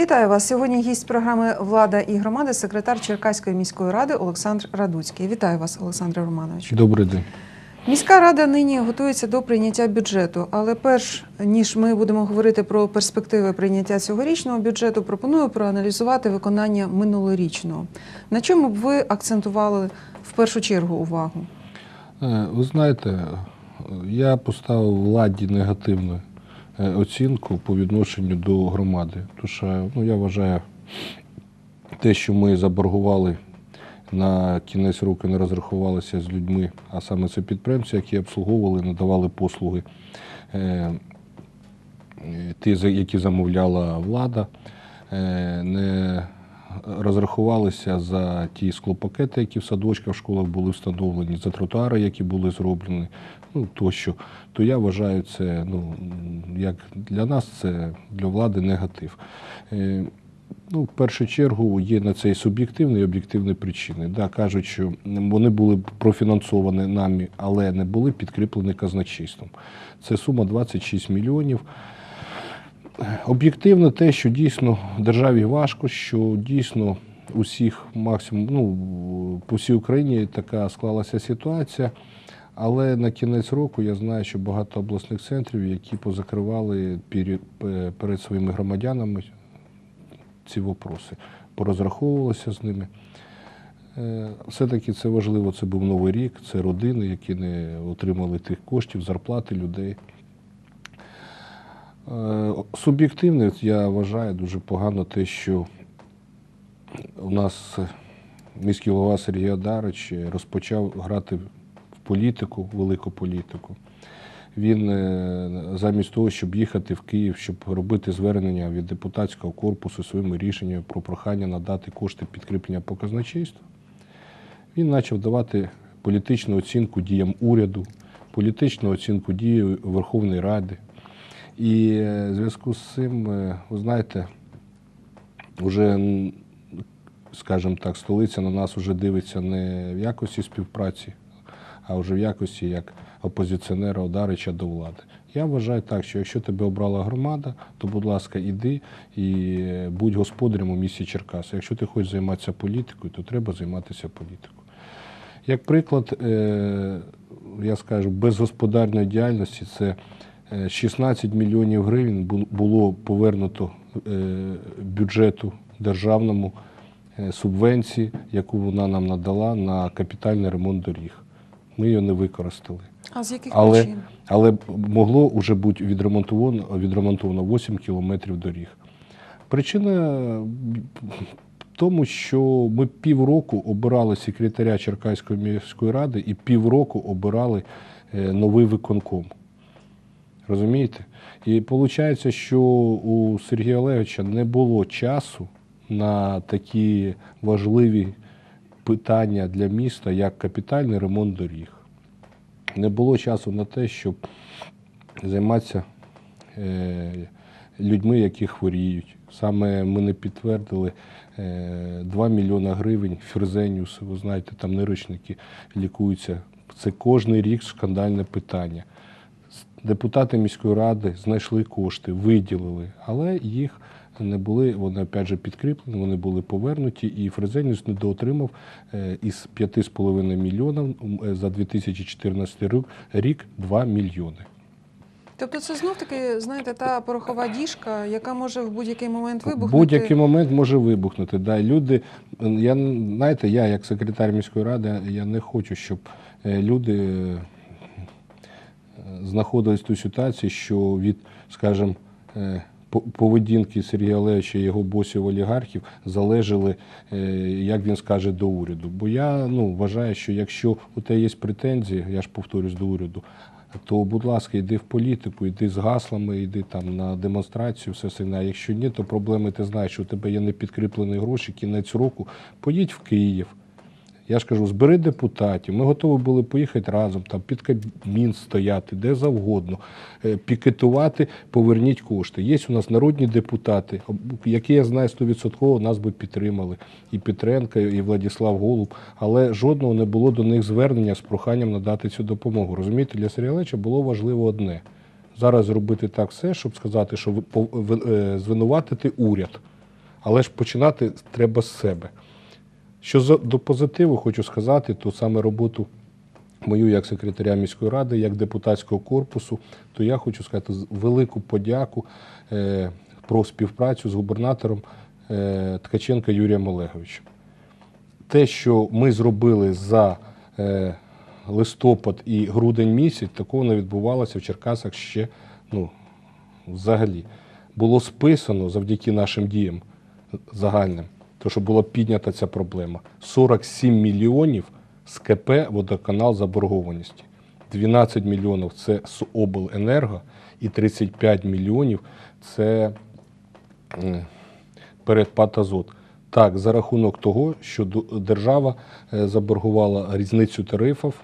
Вітаю вас. Сьогодні гість програми Влада і громада, секретар Черкаської міської ради Олександр Радуцький. Вітаю вас, Олександре Романовичу. Добрий день. Міська рада нині готується до прийняття бюджету. Але перш ніж ми будемо говорити про перспективи прийняття цьогорічного бюджету, пропоную проаналізувати виконання минулорічного. На чому б ви акцентували в першу чергу увагу? Е, Ви знаєте, я поставив владі негативну е, оцінку по відношенню до громади. Тому що ну, я вважаю, те, що ми заборгували на кінець року, не розрахувалися з людьми, а саме це підприємці, які обслуговували, надавали послуги, е, е, ті, які замовляла влада, е, не розрахувалися за ті склопакети, які в садочках, в школах були встановлені, за тротуари, які були зроблені, ну тощо, то я вважаю це, ну як для нас, це для влади негатив. Е, Ну, в першу чергу є на це і суб'єктивні і об'єктивні причини. Да, кажуть, що вони були профінансовані нами, але не були підкріплені казначейством. Це сума 26 мільйонів. Об'єктивно те, що дійсно державі важко, що дійсно усіх максимум, ну, по всій Україні така склалася ситуація. Але на кінець року я знаю, що багато обласних центрів, які позакривали перед своїми громадянами ці вопроси, порозраховувалися з ними. Е, Все-таки це важливо, це був новий рік, це родини, які не отримали тих коштів, зарплати людей. Е, Суб'єктивно, я вважаю дуже погано те, що у нас міський голова Сергій Адарич розпочав грати політику, велику політику. Він е, замість того, щоб їхати в Київ, щоб робити звернення від депутатського корпусу своїми рішеннями про прохання надати кошти підкріплення по казначейству, він почав давати політичну оцінку діям уряду, політичну оцінку дії Верховної Ради. І е, в зв'язку з цим, е, ви знаєте, вже, скажімо так, столиця на нас вже дивиться не в якості співпраці, а вже в якості як опозиціонера Одарича до влади. Я вважаю так, що якщо тебе обрала громада, то, будь ласка, іди і е, будь господарем у місті Черкаси. Якщо ти хочеш займатися політикою, то треба займатися політикою. Як приклад, е, я скажу, безгосподарної діяльності це е, 16 мільйонів гривень було повернуто е, бюджету державному е, субвенції, яку вона нам надала на капітальний ремонт доріг. Ми її не використали. А з яких Але, причин? але могло вже бути відремонтовано, відремонтовано 8 кілометрів доріг. Причина в тому, що ми півроку обирали секретаря Черкаської міської ради і півроку обирали е, новий виконком. Розумієте? І виходить, що у Сергія Олеговича не було часу на такі важливі питання для міста, як капітальний ремонт доріг. Не було часу на те, щоб займатися е, людьми, які хворіють. Саме ми не підтвердили е, 2 мільйони гривень Ферзеніус, ви знаєте, там нирочники лікуються. Це кожний рік скандальне питання. Депутати міської ради знайшли кошти, виділили, але їх не були, вони опять же підкріплені, вони були повернуті, і Фрезеніус недоотримав е, із 5,5 мільйонів е, за 2014 рік- рік 2 мільйони. Тобто це знов таки, знаєте, та порохова діжка, яка може в будь-який момент В вибухнути. будь-який момент може вибухнути. Да. Люди, я, знаєте, я як секретар міської ради, я не хочу, щоб е, люди знаходились в тій ситуації, що від, скажімо, поведінки Сергія Олеговича і його босів олігархів залежали, е, як він скаже, до уряду. Бо я ну, вважаю, що якщо у тебе є претензії, я ж повторюсь до уряду, то, будь ласка, йди в політику, йди з гаслами, йди там на демонстрацію, все сильне. А якщо ні, то проблеми ти знаєш, що у тебе є непідкріплені гроші, кінець року, поїдь в Київ. Я ж кажу, збери депутатів. Ми готові були поїхати разом, там під Кабмін стояти, де завгодно, е, пікетувати, поверніть кошти. Є у нас народні депутати, які я знаю 100% нас би підтримали. І Петренко, і Владислав Голуб, але жодного не було до них звернення з проханням надати цю допомогу. Розумієте, для Сергія було важливо одне. Зараз зробити так все, щоб сказати, що е, звинуватити уряд. Але ж починати треба з себе. Що за- до позитиву хочу сказати, то саме роботу мою як секретаря міської ради, як депутатського корпусу, то я хочу сказати велику подяку е, про співпрацю з губернатором е, Ткаченка Юрієм Олеговичем. Те, що ми зробили за е, листопад і грудень місяць, такого не відбувалося в Черкасах ще ну, взагалі. Було списано завдяки нашим діям загальним, то що була піднята ця проблема. 47 мільйонів з КП водоканал заборгованості. 12 мільйонів це з обленерго і 35 мільйонів це передпад азот. Так, за рахунок того, що держава е, заборгувала різницю тарифів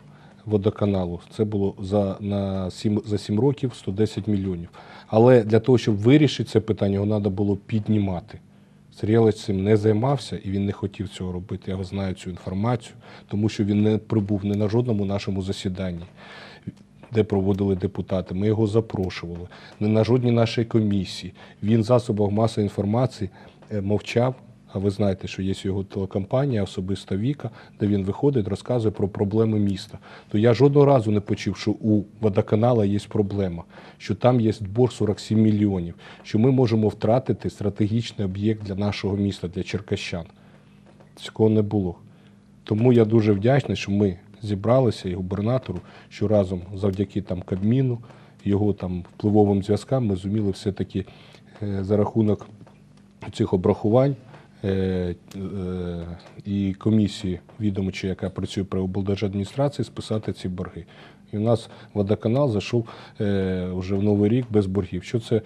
водоканалу. Це було за, на 7, за 7 років 110 мільйонів. Але для того, щоб вирішити це питання, його треба було піднімати. Сергій цим не займався і він не хотів цього робити. Я знаю цю інформацію, тому що він не прибув не на жодному нашому засіданні, де проводили депутати. Ми його запрошували, не на жодній нашій комісії. Він в засобах масової інформації е, мовчав. А ви знаєте, що є його телекомпанія, особиста Віка, де він виходить, розказує про проблеми міста. То я жодного разу не почув, що у водоканала є проблема, що там є борг 47 мільйонів, що ми можемо втратити стратегічний об'єкт для нашого міста, для черкащан. Цього не було. Тому я дуже вдячний, що ми зібралися і губернатору, що разом завдяки там Кабміну, його там впливовим зв'язкам ми зуміли все-таки е, за рахунок цих обрахувань і комісії відомчої, яка працює при облдержадміністрації, списати ці борги. І у нас водоканал зайшов е, вже в новий рік без боргів. Що це е,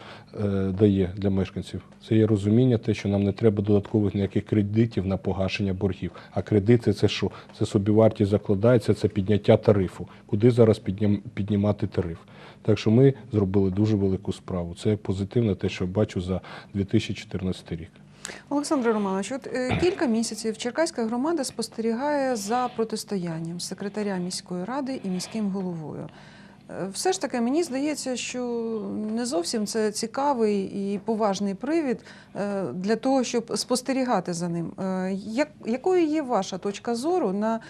дає для мешканців? Це є розуміння, те, що нам не треба додаткових ніяких кредитів на погашення боргів. А кредити це що? Це собівартість закладається, це підняття тарифу. Куди зараз піднім, піднімати тариф? Так що ми зробили дуже велику справу. Це позитивне те, що бачу за 2014 рік. Олександр Романович, от е, кілька місяців Черкаська громада спостерігає за протистоянням секретаря міської ради і міським головою. Е, Все ж таки, мені здається, що не зовсім це цікавий і поважний привід е, для того, щоб спостерігати за ним. Якою є ваша точка зору на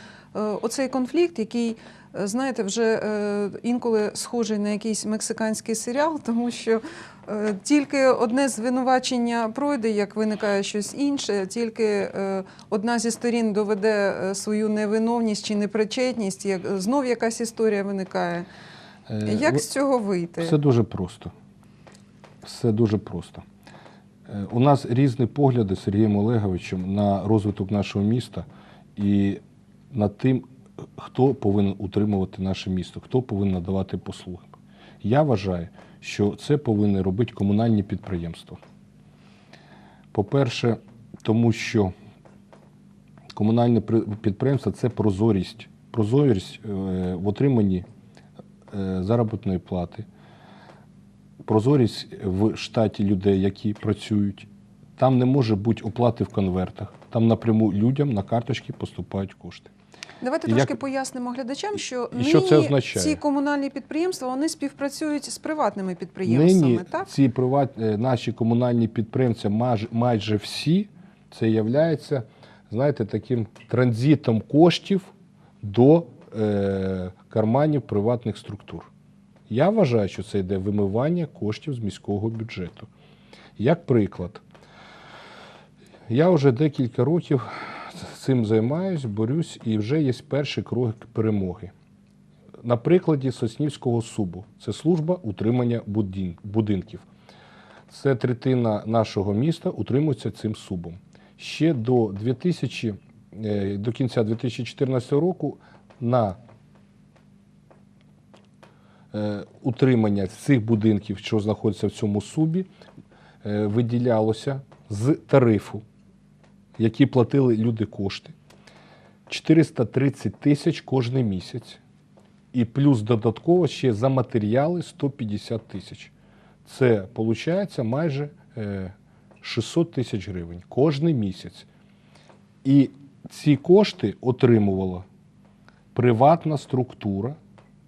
оцей конфлікт, який, знаєте, вже е, інколи схожий на якийсь мексиканський серіал, тому що е, тільки одне звинувачення пройде, як виникає щось інше, тільки е, одна зі сторін доведе е, свою невиновність чи непричетність, як знов якась історія виникає. Е, Як ви- з цього вийти? Все дуже просто. Все дуже просто. Е, У нас різні погляди з Сергієм Олеговичем на розвиток нашого міста і над тим, хто повинен утримувати наше місто, хто повинен надавати послуги. Я вважаю, що це повинні робити комунальні підприємства. По-перше, тому що комунальне підприємство це прозорість. Прозорість е, в отриманні е, заробітної плати, прозорість в штаті людей, які працюють. Там не може бути оплати в конвертах. Там напряму людям на карточки поступають кошти. Давайте Як- трошки пояснимо глядачам, що нині що це означає? ці комунальні підприємства вони співпрацюють з приватними підприємствами, Нині так? ці приват... е, наші комунальні підприємці майже, майже всі це являється, знаєте, таким транзитом коштів до е, карманів приватних структур. Я вважаю, що це йде вимивання коштів з міського бюджету. Як приклад, я вже декілька років цим займаюсь, борюсь, і вже є перші кроки перемоги. На прикладі Соснівського субу це служба утримання будинків. Це третина нашого міста утримується цим субом. Ще до, 2000, е, до кінця 2014 року на е, утримання цих будинків, що знаходяться в цьому субі, е, виділялося з тарифу, які платили люди кошти. 430 тисяч кожен місяць. І плюс додатково ще за матеріали 150 тисяч. Це виходить майже е, 600 тисяч гривень кожен місяць. І ці кошти отримувала приватна структура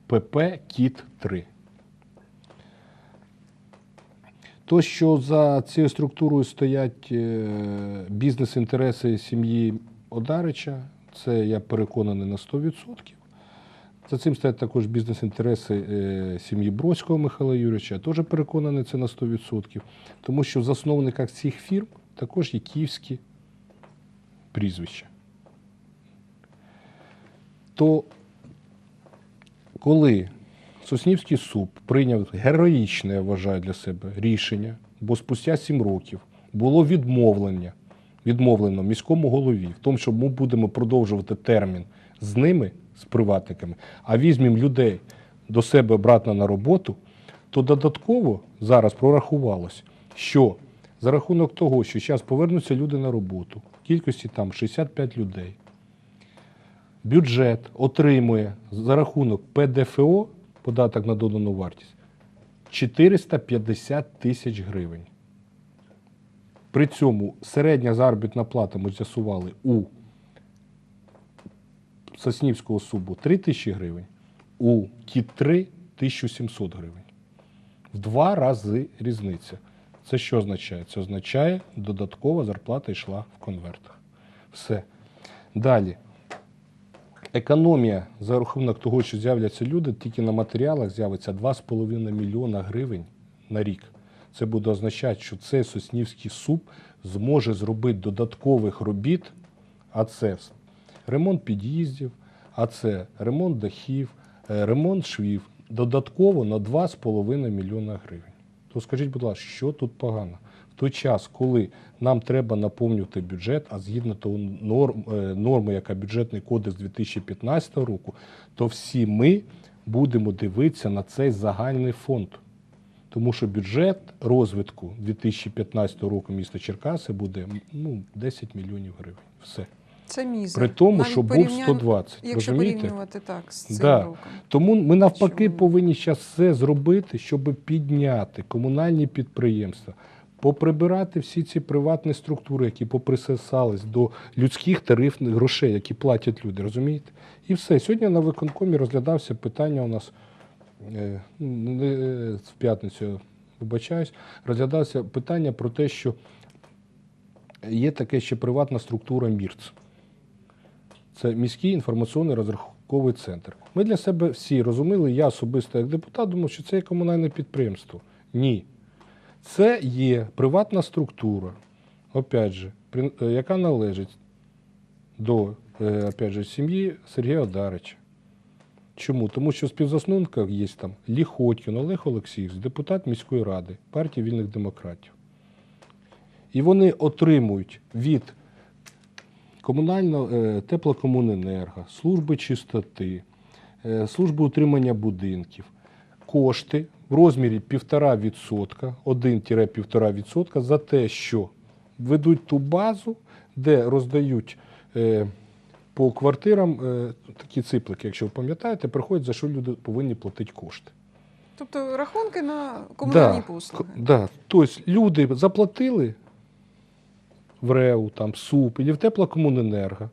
ПП Кіт 3. То, що за цією структурою стоять е, бізнес-інтереси сім'ї Одарича, це я переконаний на 100%. За цим стоять також бізнес-інтереси е, сім'ї Бродського Михайла Юрійовича. Я теж переконаний це на 100%. Тому що в засновниках цих фірм також є київські прізвища. То коли Соснівський суд прийняв героїчне, я вважаю для себе, рішення, бо спустя сім років було відмовлення, відмовлено міському голові в тому, що ми будемо продовжувати термін з ними, з приватниками, а візьмемо людей до себе обратно на роботу, то додатково зараз прорахувалось, що за рахунок того, що зараз повернуться люди на роботу, кількості там 65 людей, бюджет отримує за рахунок ПДФО, податок на додану вартість, 450 тисяч гривень. При цьому середня заробітна плата, ми з'ясували, у Соснівського субу 3 тисячі гривень, у Кіт-3 1700 гривень. В два рази різниця. Це що означає? Це означає, додаткова зарплата йшла в конвертах. Все. Далі. Економія за рахунок того, що з'являться люди, тільки на матеріалах з'явиться 2,5 мільйона гривень на рік. Це буде означати, що цей Соснівський суп зможе зробити додаткових робіт, а це ремонт під'їздів, а це ремонт дахів, е, ремонт швів, додатково на 2,5 мільйона гривень. То скажіть, будь ласка, що тут погано? Той час, коли нам треба наповнювати бюджет, а згідно того норм, е, норми, яка бюджетний кодекс 2015 року, то всі ми будемо дивитися на цей загальний фонд. Тому що бюджет розвитку 2015 року міста Черкаси буде ну, 10 мільйонів гривень. Все. Це мізер. При тому, Навіть що був порівняння- 120. Якщо розумієте? порівнювати так з цим Да. роком. Тому ми навпаки Чому? повинні зараз все зробити, щоб підняти комунальні підприємства, поприбирати всі ці приватні структури, які поприсосались до людських тарифних грошей, які платять люди, розумієте? І все. Сьогодні на виконкомі розглядався питання у нас е, не, е, в п'ятницю, вибачаюсь, розглядався питання про те, що є таке ще приватна структура МІРЦ. Це міський інформаційний розрахунковий центр. Ми для себе всі розуміли, я особисто як депутат думав, що це є комунальне підприємство. Ні. Це є приватна структура, опять же, е, яка належить до е, опять же, сім'ї Сергія Одарича. Чому? Тому що в співзасновниках є там Ліхотькін, Олег Олексійович, депутат міської ради, партії вільних демократів. І вони отримують від комунального е, теплокомуненерго, служби чистоти, служби утримання будинків, кошти в розмірі 1,5%, 1-1,5% за те, що ведуть ту базу, де роздають е, по квартирам е, такі циплики, якщо ви пам'ятаєте, приходять, за що люди повинні платити кошти. Тобто рахунки на комунальні Да, послуги. Да. Тобто люди заплатили в РЕУ, там, СУП і в теплокомуненерго,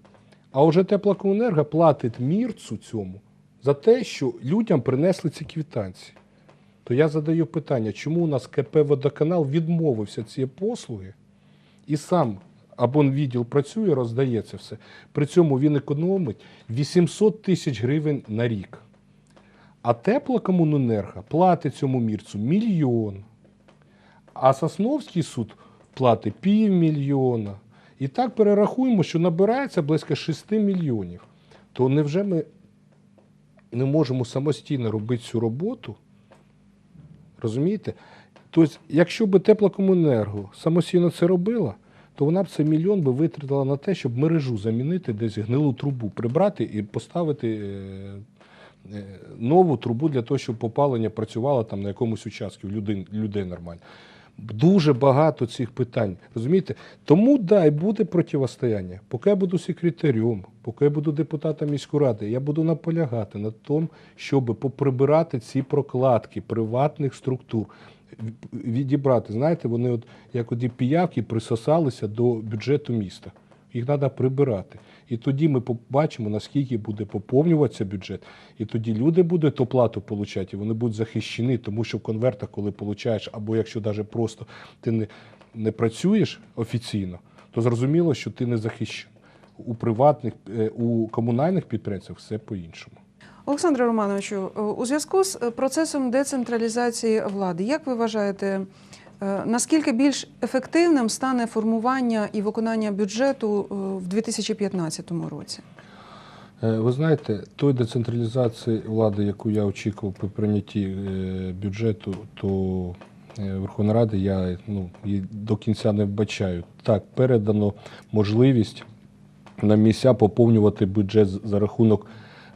а вже теплокомуненерго платить мірцу цьому за те, що людям принесли ці квитанції. То я задаю питання, чому у нас КП «Водоканал» відмовився цієї послуги і сам абонвідділ працює, роздає це все. При цьому він економить 800 тисяч гривень на рік. А теплокомуненерго платить цьому мірцю мільйон. А Сосновський суд платить півмільйона. І так перерахуємо, що набирається близько 6 мільйонів. То невже ми не можемо самостійно робити цю роботу? Розумієте? Тобто, якщо б теплокомуненерго самостійно це робила, то вона б цей мільйон би витратила на те, щоб мережу замінити, десь гнилу трубу прибрати і поставити е, е, нову трубу для того, щоб попалення працювало там на якомусь участку людей, людей нормально. Дуже багато цих питань. Розумієте? Тому дай буде противостояння. Поки я буду секретарем, поки я буду депутатом міської ради, я буду наполягати на тому, щоб поприбирати ці прокладки приватних структур. Відібрати, знаєте, вони от як оді піявки присосалися до бюджету міста. Їх треба прибирати. І тоді ми побачимо, наскільки буде поповнюватися бюджет. І тоді люди будуть оплату отримати, і вони будуть захищені, тому що в конвертах, коли получаєш, або якщо навіть просто ти не, не працюєш офіційно, то зрозуміло, що ти не захищений. У приватних, е, у комунальних підприємцях все по-іншому. Олександре Романовичу, е, у зв'язку з е, процесом децентралізації влади, як ви вважаєте, наскільки більш ефективним стане формування і виконання бюджету е, в 2015 році? Е, Ви знаєте, той децентралізації влади, яку я очікував при прийнятті е, бюджету, то е, Верховна Рада я ну, її до кінця не вбачаю. Так, передано можливість на місця поповнювати бюджет за рахунок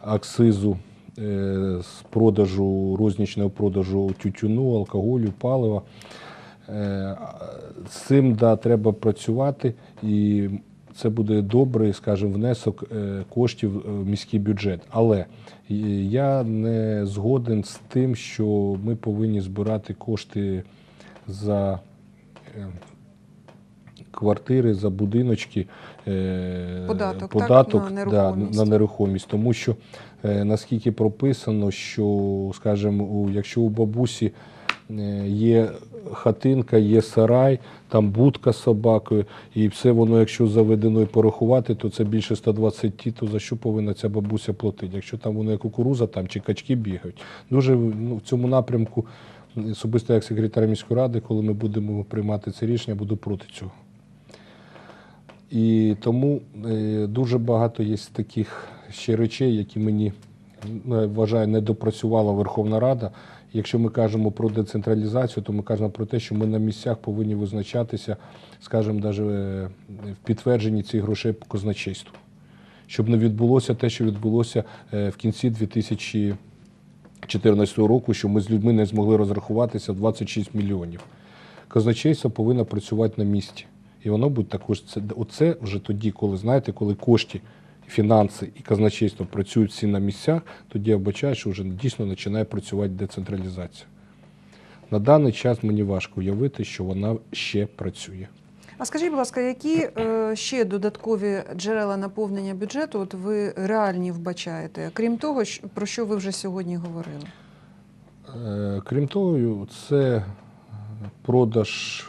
акцизу е, з продажу, рознічного продажу тютюну, алкоголю, палива. Е, З цим да, треба працювати, і це буде добрий, скажімо, внесок е, коштів в міський бюджет. Але е, я не згоден з тим, що ми повинні збирати кошти за е, квартири, за будиночки. е, Податок, так, податок на да, нерухомість. на нерухомість. Тому що е, наскільки прописано, що, скажімо, якщо у бабусі е, є хатинка, є сарай, там будка з собакою, і все воно, якщо заведено і порахувати, то це більше 120 ті, то за що повинна ця бабуся платити? Якщо там воно як кукуруза там, чи качки бігають. Дуже ну, в цьому напрямку, особисто як секретар міської ради, коли ми будемо приймати це рішення, буду проти цього. І тому е, дуже багато є таких ще речей, які мені ну, вважаю, не допрацювала Верховна Рада. Якщо ми кажемо про децентралізацію, то ми кажемо про те, що ми на місцях повинні визначатися, скажімо, навіть в підтвердженні цих грошей по казначейству, щоб не відбулося те, що відбулося е, в кінці 2014 року, що ми з людьми не змогли розрахуватися 26 мільйонів. Казначейство повинно працювати на місці. І воно буде також це оце вже тоді, коли знаєте, коли кошти, фінанси і казначейство працюють всі на місцях, тоді я вбачаю, що вже дійсно починає працювати децентралізація. На даний час мені важко уявити, що вона ще працює. А скажіть, будь ласка, які е, ще додаткові джерела наповнення бюджету от ви реальні вбачаєте, крім того, про що ви вже сьогодні говорили? Е, Крім того, це продаж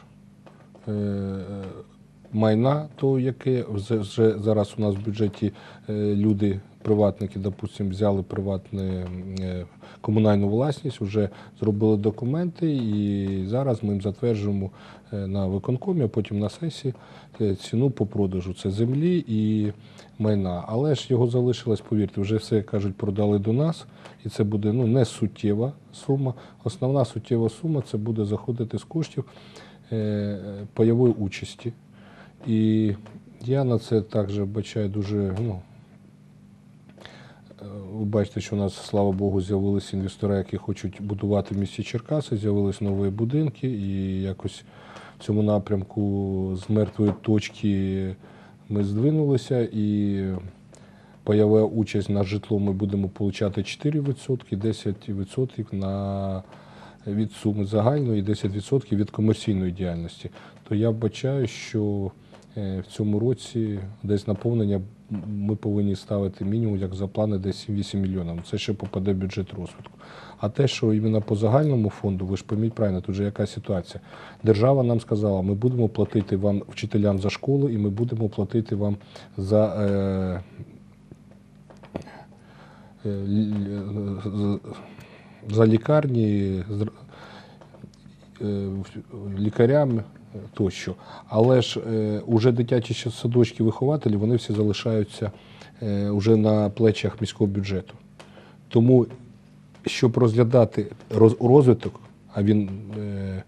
е, майна, того, яке вже- зараз у нас в бюджеті е, люди, приватники, допустимо, взяли приватну е, комунальну власність, вже зробили документи, і зараз ми їм затверджуємо е, на виконкомі, а потім на сесії ціну по продажу. Це землі і майна. Але ж його залишилось, повірте, вже все кажуть, продали до нас, і це буде ну, не суттєва сума. Основна суттєва сума це буде заходити з коштів е, участі. І я на це також бачаю дуже. Ну, е, ви бачите, що у нас, слава Богу, з'явилися інвестори, які хочуть будувати в місті Черкаси, з'явились нові будинки, і якось в цьому напрямку з мертвої точки ми здвинулися. І пайова участь на житло ми будемо отримати 4%, 10% на від суми загальної і 10% від комерційної діяльності. То я вбачаю, що в цьому році десь наповнення ми повинні ставити мінімум, як за плани, десь 7-8 мільйонів. Це ще попаде в бюджет розвитку. А те, що іменно по загальному фонду, ви ж пойміть правильно, тут же яка ситуація. Держава нам сказала, ми будемо платити вам вчителям за школу, і ми будемо платити вам за. Е, е, за лікарні, е, лікарям тощо. Але ж е, уже дитячі садочки вихователі, вони всі залишаються е, уже на плечах міського бюджету. Тому, щоб розглядати роз- розвиток, а він е,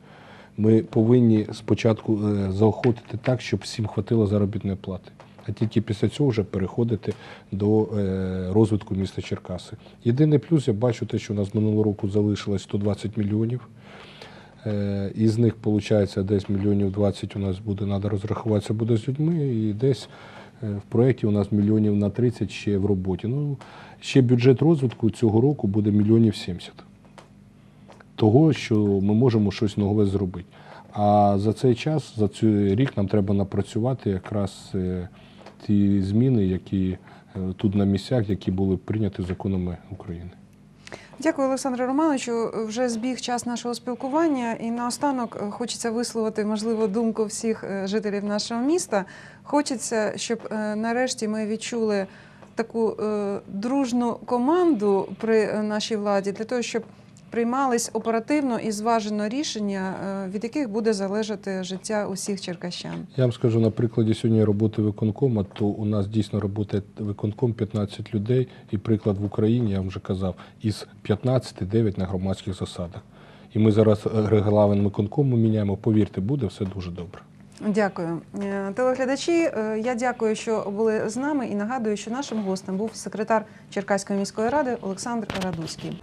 ми повинні спочатку заохотити так, щоб всім хватило заробітної плати. А тільки після цього вже переходити до розвитку міста Черкаси. Єдиний плюс, я бачу те, що у нас минулого року залишилось 120 мільйонів. Е, Із них, виходить, десь мільйонів 20 у нас буде, треба розрахуватися буде з людьми, і десь е, в проєкті у нас мільйонів на 30 ще в роботі. Ну, ще бюджет розвитку цього року буде мільйонів 70. Того, що ми можемо щось нове зробити. А за цей час, за цей рік нам треба напрацювати якраз е, ті зміни, які тут на місцях, які були прийняті законами України. Дякую, Олександре Романовичу. Вже збіг час нашого спілкування, і наостанок е, хочеться висловити, можливо, думку всіх е, жителів нашого міста. Хочеться, щоб е, нарешті ми відчули таку дружну команду при нашій владі для того, щоб приймались оперативно і зважено рішення, е, від яких буде залежати життя усіх черкащан. Я вам скажу на прикладі сьогодні роботи виконкома, то у нас дійсно робота виконком 15 людей, і приклад в Україні, я вам вже казав, із 15 9 на громадських засадах. І ми зараз е, регламент виконкому міняємо. Повірте, буде все дуже добре. Дякую, Е, телеглядачі. Я дякую, що були з нами, і нагадую, що нашим гостем був секретар Черкаської міської ради Олександр Радуцький.